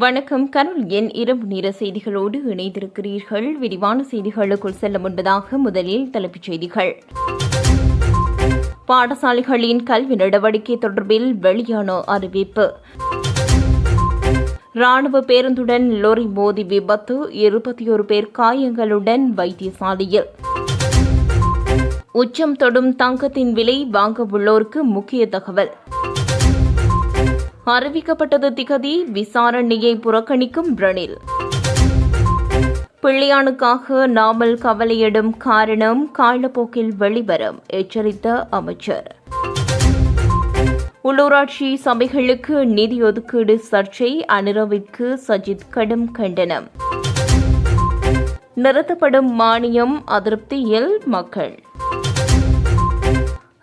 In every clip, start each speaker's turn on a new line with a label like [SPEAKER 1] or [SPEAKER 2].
[SPEAKER 1] வணக்கம் கருள் என் இரவு நேர செய்திகளோடு இணைந்திருக்கிறீர்கள். விரிவான செய்திகளுக்குள் செல்ல முன்பதாக முதலில் தலைப்புச் செய்திகள். பாடசாலைகளின் கல்வி நடவடிக்கை தொடர்பில் வெளியான அறிவிப்பு. ராணுவ பேருந்துடன் லொரி மோதி விபத்து இருபத்தி ஒரு பேர் காயங்களுடன் வைத்தியசாலையில். உச்சம் தொடும் தங்கத்தின் விலை வாங்க உள்ளோருக்கு முக்கிய தகவல். அறிவிக்கப்பட்டது திகதி விசாரணையை புறக்கணிக்கும் ரணில். பிள்ளையானுக்காக நாமல் கவலையிடும் காரணம் காலப்போக்கில் வெளிவரும் எச்சரித்த அமைச்சர். உள்ளூராட்சி சபைகளுக்கு நிதி ஒதுக்கீடு சர்ச்சை அனுரவிற்கு சஜித் கடும் கண்டனம். நிறுத்தப்படும் மானியம் அதிருப்தியில் மக்கள்.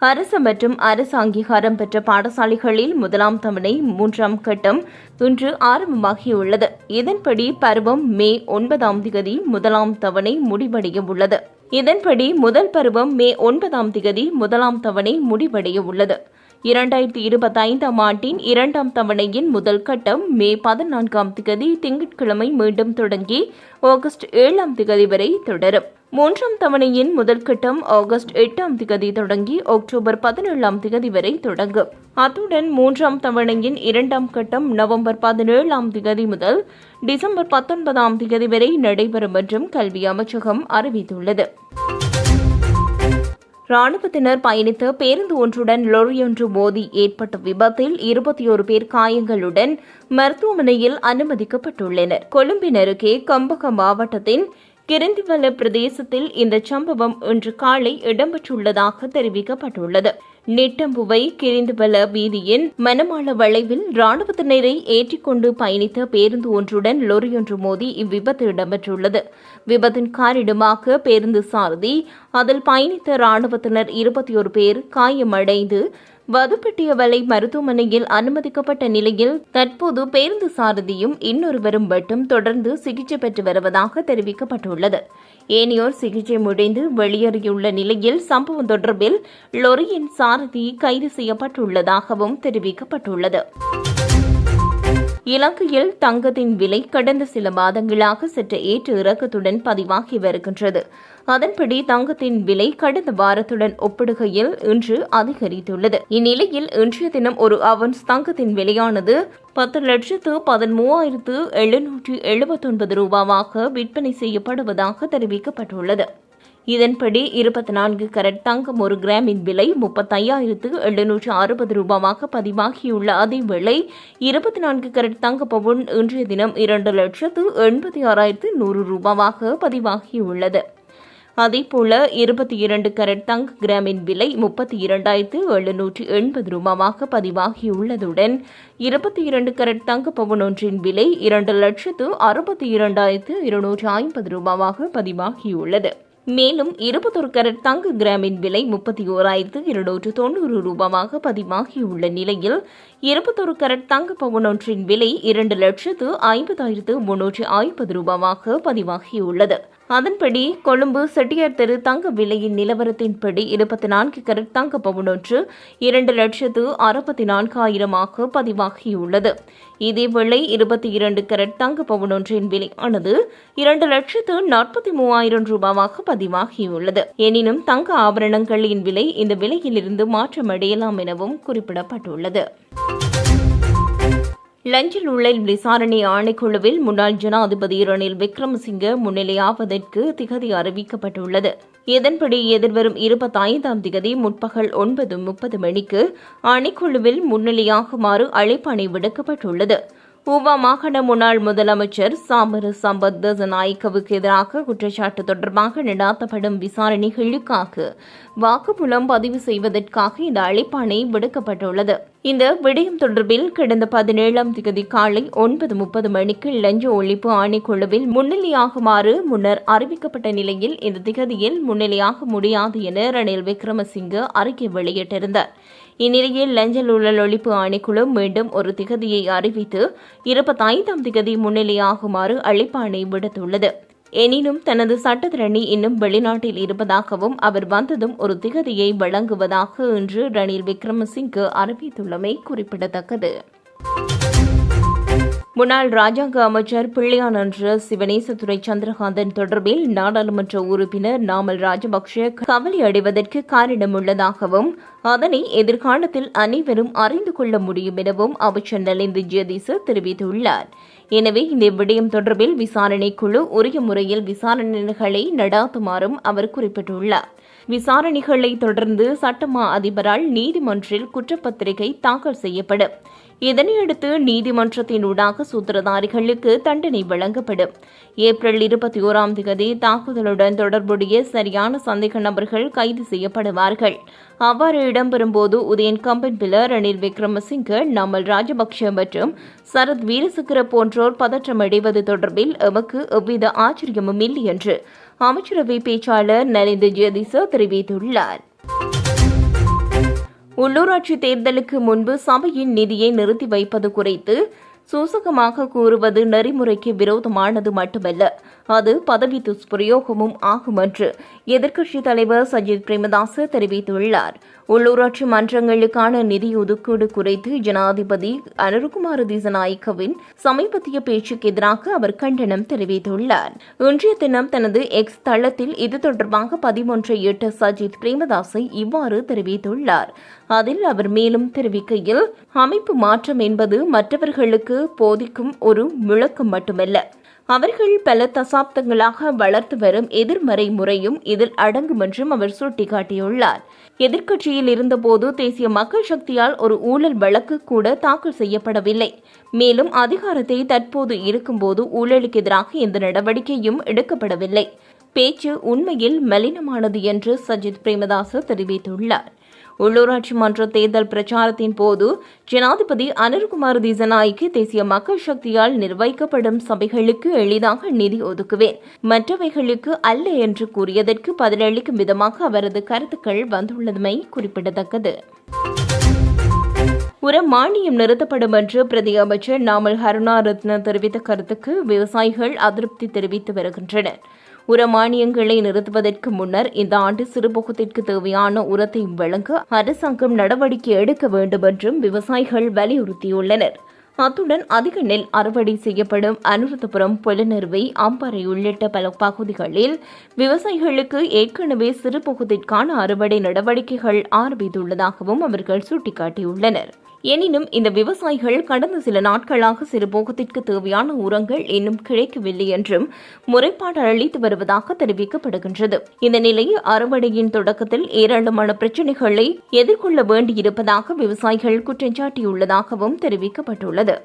[SPEAKER 1] அரசு மற்றும் அரசு அங்கீகாரம் பெற்ற பாடசாலைகளில் முதலாம் தவணை மூன்றாம் கட்டம் இன்று ஆரம்பமாகியுள்ளது. இதன்படி பருவம் மே ஒன்பதாம் திகதி முதலாம் தவணை முடிவடைய உள்ளது இதன்படி முதல் பருவம் மே ஒன்பதாம் திகதி முதலாம் தவணை முடிவடைய உள்ளது இரண்டாயிரத்தி இருபத்தைந்தாம் ஆண்டின் இரண்டாம் தவணையின் முதல் கட்டம் மே பதினான்காம் திகதி திங்கட்கிழமை மீண்டும் தொடங்கி ஆகஸ்ட் ஏழாம் திகதி வரை தொடரும். மூன்றாம் தவணையின் முதல் கட்டம் ஆகஸ்ட் எட்டாம் திகதி தொடங்கி அக்டோபர் பதினேழாம் திகதி வரை தொடங்கும். அத்துடன் மூன்றாம் தவணையின் இரண்டாம் கட்டம் நவம்பர் பதினேழாம் திகதி முதல் டிசம்பர் பத்தொன்பதாம் திகதி வரை நடைபெறும் என்றும் கல்வி அமைச்சகம் அறிவித்துள்ளது. ராணுவத்தினர் பயணித்த பேருந்து ஒன்றுடன் லொரியொன்று மோதி ஏற்பட்ட விபத்தில் இருபத்தி ஒரு பேர் காயங்களுடன் மருத்துவமனையில் அனுமதிக்கப்பட்டுள்ளனர். கொழும்பினருக்கே கம்பக கம்பகம் மாவட்டத்தின் கிரிந்திவல பிரதேசத்தில் இந்த சம்பவம் இன்று காலை இடம்பெற்றுள்ளதாக தெரிவிக்கப்பட்டுள்ளது. நெட்டம்புவை கிரிந்துவல வீதியின் மனமாள வளைவில் ராணுவத்தினரை ஏற்றிக்கொண்டு பயணித்த பேருந்து ஒன்றுடன் லொரியொன்று மோதி இவ்விபத்து இடம்பெற்றுள்ளது. விபத்தின் காரணமாக பேருந்து சாரதி அதில் பயணித்த ராணுவத்தினர் இருபத்தி ஒரு பேர் காயமடைந்து வதுப்பட்டியவலை மருத்துவமனையில் அனுமதிக்கப்பட்ட நிலையில் தற்போது பேருந்து சாரதியும் இன்னொருவரும் மட்டும் தொடர்ந்து சிகிச்சை பெற்று வருவதாக தெரிவிக்கப்பட்டுள்ளது. ஏனையோர் சிகிச்சை முடிந்து வெளியேறியுள்ள நிலையில் சம்பவம் தொடர்பில் லொரியின் சாரதி கைது செய்யப்பட்டுள்ளதாகவும் தெரிவிக்கப்பட்டுள்ளது. இலங்கையில் தங்கத்தின் விலை கடந்த சில மாதங்களாக சற்று ஏற்ற இறக்கத்துடன் பதிவாகி வருகின்றது. அதன்படி தங்கத்தின் விலை கடந்த வாரத்துடன் ஒப்பிடுகையில் இன்று அதிகரித்துள்ளது. இந்நிலையில் இன்றைய தினம் ஒரு அவன்ஸ் தங்கத்தின் விலையானது பத்து லட்சத்து பதிமூவாயிரத்து எழுநூற்று எழுபத்தொன்பது ரூபாவாக விற்பனை செய்யப்படுவதாக தெரிவிக்கப்பட்டுள்ளது. இதன்படி இருபத்தி நான்கு கரட் தங்கம் ஒரு கிராமின் விலை முப்பத்தையாயிரத்து எழுநூற்று அறுபது ரூபாவாக பதிவாகியுள்ள அதே விலை இருபத்தி நான்கு கரட் தங்க பவுன் இன்றைய தினம் இரண்டு லட்சத்து எண்பத்தி ஆறாயிரத்து நூறு ரூபாவாக பதிவாகியுள்ளது. அதேபோல இருபத்தி இரண்டு கரட் தங்க கிராமின் விலை முப்பத்தி இரண்டாயிரத்து எழுநூற்று எண்பது ரூபாவாக பதிவாகியுள்ளதுடன் இருபத்தி இரண்டு கரட் தங்க பவுன் ஒன்றின் விலை இரண்டு லட்சத்து அறுபத்தி இரண்டாயிரத்து இருநூற்று ஐம்பது ரூபாவாக பதிவாகியுள்ளது. மேலும் இருபத்தொரு கரட் தங்க கிராமின் விலை முப்பத்தி ஓராயிரத்து இருநூற்று தொண்ணூறு ரூபாவாக பதிவாகியுள்ள நிலையில் இருபத்தொரு கரட் தங்க பவுனொன்றின் விலை இரண்டு லட்சத்து ஐம்பதாயிரத்து முன்னூற்று ஐம்பது ரூபாவாக பதிவாகியுள்ளது. அதன்படி கொழும்பு செட்டியார் தெரு தங்க விலையின் நிலவரத்தின்படி இருபத்தி நான்கு கரட் தங்க பவுன் ஒன்று இரண்டு லட்சத்து அறுபத்தி நான்காயிரமாக பதிவாகியுள்ளது. இதேவேளை இருபத்தி இரண்டு கரட் தங்க பவுன் ஒன்றின் விலையானது இரண்டு லட்சத்து நாற்பத்தி மூவாயிரம் ரூபாவாக பதிவாகியுள்ளது. எனினும் தங்க ஆபரணங்களின் விலை இந்த விலையிலிருந்து மாற்றமடையலாம் எனவும் குறிப்பிடப்பட்டுள்ளது. லஞ்ச ஊழல் விசாரணை ஆணைக்குழுவில் முன்னாள் ஜனாதிபதி ரணில் விக்ரமசிங்க முன்னிலையாவதற்கு திகதி அறிவிக்கப்பட்டுள்ளது. இதன்படி எதிர்வரும் இருபத்தைந்தாம் திகதி முற்பகல் ஒன்பது முப்பது மணிக்கு ஆணைக்குழுவில் முன்னிலையாகுமாறு அழைப்பாணை விடுக்கப்பட்டுள்ளது. பூவா மாகாண முன்னாள் முதலமைச்சர் சாமர சம்பத் தசநாயக்கவுக்கு எதிராக குற்றச்சாட்டு தொடர்பாக நடாத்தப்படும் விசாரணைகளுக்காக வாக்குமூலம் பதிவு செய்வதற்காக இந்த அழைப்பாணை விடுக்கப்பட்டுள்ளது. இந்த விடயம் தொடர்பில் கடந்த பதினேழாம் தேதி காலை ஒன்பது முப்பது மணிக்கு லஞ்ச ஒழிப்பு ஆணைக்குழுவில் முன்னிலையாகுமாறு முன்னர் அறிவிக்கப்பட்ட நிலையில் இந்த திகதியில் முன்னிலையாக முடியாது என ரணில் விக்ரமசிங்க அறிக்கை வெளியிட்டிருந்தார். இந்நிலையில் லஞ்ச ஊழல் ஒழிப்பு ஆணைக்குழு மீண்டும் ஒரு திகதியை அறிவித்து இருபத்தைந்தாம் திகதி முன்னிலையாகுமாறு அழைப்பாணை விடுத்துள்ளது. எனினும் தனது சட்டத்திரணி இன்னும் வெளிநாட்டில் இருப்பதாகவும் அவர் வந்ததும் ஒரு திகதியை வழங்குவதாக இன்று ரணில் விக்ரமசிங்கு அறிவித்துள்ளமை குறிப்பிடத்தக்கது. முன்னாள் ராஜாங்க அமைச்சர் பிள்ளையான் சிவனேசத்துறை சந்திரகாந்தன் தொடர்பில் நாடாளுமன்ற உறுப்பினர் நாமல் ராஜபக்ஷ கவலை அடைவதற்கு காரணம் உள்ளதாகவும் அதனை எதிர்காலத்தில் அனைவரும் அறிந்து கொள்ள முடியும் எனவும் அமைச்சர் நலிந்து ஜெயதீச தெரிவித்துள்ளார். எனவே இந்த விடயம் தொடர்பில் விசாரணை குழு உரிய முறையில் விசாரணைகளை நடாத்துமாறும் அவர் குறிப்பிட்டுள்ளார். விசாரணைகளை தொடர்ந்து சட்டமா அதிபரால் நீதிமன்றில் குற்றப்பத்திரிகை தாக்கல் செய்யப்படும். இதனையடுத்து நீதிமன்றத்தினூடாக சூத்திரதாரிகளுக்கு தண்டனை வழங்கப்படும். ஏப்ரல் இருபத்தி ஓராம் தேதி தாக்குதலுடன் தொடர்புடைய சரியான சந்தேக நபர்கள் கைது செய்யப்படுவார்கள். அவ்வாறு இடம்பெறும்போது உதயன் கம்பன்பில ரணில் விக்ரமசிங்க நாமல் ராஜபக்ஷ மற்றும் சரத் வீரசுக்கர போன்றோர் பதற்றமடைவது தொடர்பில் எமக்கு எவ்வித ஆச்சரியமும் இல்லை என்று அமைச்சரவை பேச்சாளர் நலிந்து ஜெயதிசா தெரிவித்துள்ளார். உள்ளூராட்சி தேர்தலுக்கு முன்பு சபையின் நிதியை நிறுத்தி வைப்பது குறித்து சூசகமாக கூறுவது நெறிமுறைக்கு விரோதமானது மட்டுமல்ல. அது பதவி துஷ்பிரயோகமும் ஆகும் என்று எதிர்க்கட்சித் தலைவர் சஜித் பிரேமதாச தெரிவித்துள்ளார். உள்ளூராட்சி மன்றங்களுக்கான நிதி ஒதுக்கீடு குறித்து ஜனாதிபதி அனுருகுமார திசநாயக்கவின் சமீபத்திய பேச்சுக்கு எதிராக அவர் கண்டனம் தெரிவித்துள்ளார். இன்றைய தினம் தனது எக்ஸ் தளத்தில் இது தொடர்பாக பதிமொன்றை இட்ட சஜித் பிரேமதாசை இவ்வாறு தெரிவித்துள்ளார். அதில் அவர் மேலும் தெரிவிக்கையில் அமைப்பு மாற்றம் என்பது மற்றவர்களுக்கு போதிக்கும் ஒரு முழக்கம் மட்டுமல்ல. அவர்கள் பல தசாப்தங்களாக வளர்த்து வரும் எதிர்மறை முறையும் இதில் அடங்கும் என்றும் அவர் சுட்டிக்காட்டியுள்ளார். எதிர்க்கட்சியில் இருந்தபோது தேசிய மக்கள் சக்தியால் ஒரு ஊழல் வழக்கு கூட தாக்கல் செய்யப்படவில்லை. மேலும் அதிகாரத்தை தற்போது இருக்கும்போது ஊழலுக்கு எதிராக எந்த நடவடிக்கையும் எடுக்கப்படவில்லை. பேச்சு உண்மையில் மலினமானது என்று சஜித் பிரேமதாச தெரிவித்துள்ளார். உள்ளூராட்சி மன்ற தேர்தல் பிரச்சாரத்தின் போது ஜனாதிபதி அனில்குமார் திசநாய்க்கு தேசிய மக்கள் சக்தியால் நிர்வகிக்கப்படும் சபைகளுக்கு எளிதாக நிதி ஒதுக்குவேன். மற்றவைகளுக்கு அல்ல என்று கூறியதற்கு பதிலளிக்கும் விதமாக அவரது கருத்துக்கள் வந்துள்ளமை குறிப்பிடத்தக்கது. உர மானியம் நிறுத்தப்படும் என்று பிரதி அமைச்சர் நாமல் கருணாரத்ன தெரிவித்த கருத்துக்கு விவசாயிகள் அதிருப்தி தெரிவித்து வருகின்றனர். உர மானியங்களை நிறுத்துவதற்கு முன்னர் இந்த ஆண்டு சிறுபோகத்திற்கு தேவையான உரத்தை வழங்க அரசாங்கம் நடவடிக்கை எடுக்க வேண்டும் என்றும் விவசாயிகள் வலியுறுத்தியுள்ளனர். அத்துடன் அதிக நெல் அறுவடை செய்யப்படும் அனுருத்தபுரம் புலனறுவை அம்பாறை உள்ளிட்ட பல பகுதிகளில் விவசாயிகளுக்கு ஏற்கனவே சிறுபோகத்திற்கான அறுவடை நடவடிக்கைகள் ஆரம்பித்துள்ளதாகவும் அவர்கள் சுட்டிக்காட்டியுள்ளனர். எனினும் இந்த விவசாயிகள் கடந்த சில நாட்களாக சிறுபோகத்திற்கு தேவையான உரங்கள் இன்னும் கிடைக்கவில்லை என்றும் முறைப்பாடு அளித்து வருவதாக தெரிவிக்கப்படுகின்றது. இந்த நிலையில் அறுவடையின் தொடக்கத்தில் ஏராளமான பிரச்சினைகளை எதிர்கொள்ள வேண்டியிருப்பதாக விவசாயிகள் குற்றம் சாட்டியுள்ளதாகவும் தெரிவிக்கப்பட்டுள்ளது.